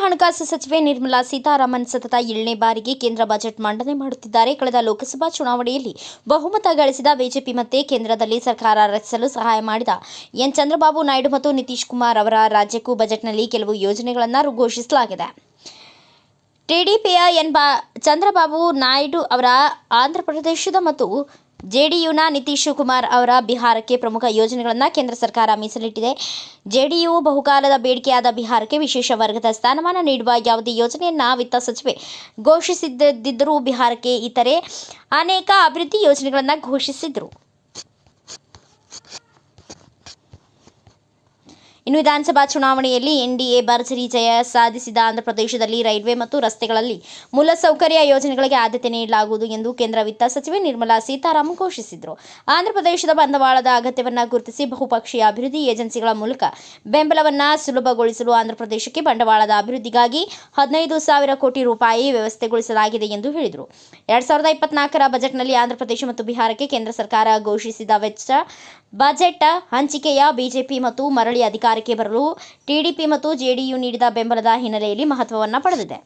ಹಣಕಾಸು ಸಚಿವೆ ನಿರ್ಮಲಾ ಸೀತಾರಾಮನ್ ಸತತ ಏಳನೇ ಬಾರಿಗೆ ಕೇಂದ್ರ ಬಜೆಟ್ ಮಂಡನೆ ಮಾಡುತ್ತಿದ್ದಾರೆ. ಕಳೆದ ಲೋಕಸಭಾ ಚುನಾವಣೆಯಲ್ಲಿ ಬಹುಮತ ಗಳಿಸಿದ ಬಿಜೆಪಿ ಮತ್ತೆ ಕೇಂದ್ರದಲ್ಲಿ ಸರ್ಕಾರ ರಚಿಸಲು ಸಹಾಯ ಮಾಡಿದ ಎನ್. ಚಂದ್ರಬಾಬು ನಾಯ್ಡು ಮತ್ತು ನಿತೀಶ್ ಕುಮಾರ್ ಅವರ ರಾಜ್ಯಕ್ಕೂ ಬಜೆಟ್ನಲ್ಲಿ ಕೆಲವು ಯೋಜನೆಗಳನ್ನು ಘೋಷಿಸಲಾಗಿದೆ ಟಿಡಿಪಿಯ ಎನ್ ಬಾ ಚಂದ್ರಬಾಬು ನಾಯ್ಡು ಅವರ ಆಂಧ್ರಪ್ರದೇಶದ ಮತ್ತು ಜೆಡಿಯುನ ನಿತೀಶ್ ಕುಮಾರ್ ಅವರ ಬಿಹಾರಕ್ಕೆ ಪ್ರಮುಖ ಯೋಜನೆಗಳನ್ನು ಕೇಂದ್ರ ಸರ್ಕಾರ ಮೀಸಲಿಟ್ಟಿದೆ. ಜೆಡಿಯು ಬಹುಕಾಲದ ಬೇಡಿಕೆಯಾದ ಬಿಹಾರಕ್ಕೆ ವಿಶೇಷ ವರ್ಗದ ಸ್ಥಾನಮಾನ ನೀಡುವ ಯಾವುದೇ ಯೋಜನೆಯನ್ನು ವಿತ್ತ ಸಚಿವೆ ಘೋಷಿಸಿದ್ದರೂ ಬಿಹಾರಕ್ಕೆ ಇತರೆ ಅನೇಕ ಅಭಿವೃದ್ಧಿ ಯೋಜನೆಗಳನ್ನು ಘೋಷಿಸಿದರು. ಇನ್ನು ವಿಧಾನಸಭಾ ಚುನಾವಣೆಯಲ್ಲಿ ಎನ್ಡಿಎ ಭರ್ಜರಿ ಜಯ ಸಾಧಿಸಿದ ಆಂಧ್ರಪ್ರದೇಶದಲ್ಲಿ ರೈಲ್ವೆ ಮತ್ತು ರಸ್ತೆಗಳಲ್ಲಿ ಮೂಲಸೌಕರ್ಯ ಯೋಜನೆಗಳಿಗೆ ಆದ್ಯತೆ ನೀಡಲಾಗುವುದು ಎಂದು ಕೇಂದ್ರ ವಿತ್ತ ಸಚಿವೆ ನಿರ್ಮಲಾ ಸೀತಾರಾಮನ್ ಘೋಷಿಸಿದರು. ಆಂಧ್ರಪ್ರದೇಶದ ಬಂಡವಾಳದ ಅಗತ್ಯವನ್ನು ಗುರುತಿಸಿ ಬಹುಪಕ್ಷೀಯ ಅಭಿವೃದ್ಧಿ ಏಜೆನ್ಸಿಗಳ ಮೂಲಕ ಬೆಂಬಲವನ್ನು ಸುಲಭಗೊಳಿಸಲು ಆಂಧ್ರಪ್ರದೇಶಕ್ಕೆ ಬಂಡವಾಳದ ಅಭಿವೃದ್ಧಿಗಾಗಿ ಹದಿನೈದು ಸಾವಿರ ಕೋಟಿ ರೂಪಾಯಿ ವ್ಯವಸ್ಥೆಗೊಳಿಸಲಾಗಿದೆ ಎಂದು ಹೇಳಿದರು. ಎರಡ್ ಸಾವಿರದ ಇಪ್ಪತ್ನಾಲ್ಕರ ಬಜೆಟ್ನಲ್ಲಿ ಆಂಧ್ರಪ್ರದೇಶ ಮತ್ತು ಬಿಹಾರಕ್ಕೆ ಕೇಂದ್ರ ಸರ್ಕಾರ ಘೋಷಿಸಿದ ವೆಚ್ಚ, ಬಜೆಟ್ ಹಂಚಿಕೆಯ ಬಿಜೆಪಿ ಮತ್ತು ಮರಳಿ ಅಧಿಕಾರಕ್ಕೆ ಬರಲು ಟಿಡಿಪಿ ಮತ್ತು ಜೆಡಿಯು ನೀಡಿದ ಬೆಂಬಲದ ಹಿನ್ನೆಲೆಯಲ್ಲಿ ಮಹತ್ವವನ್ನು ಪಡೆದಿದೆ.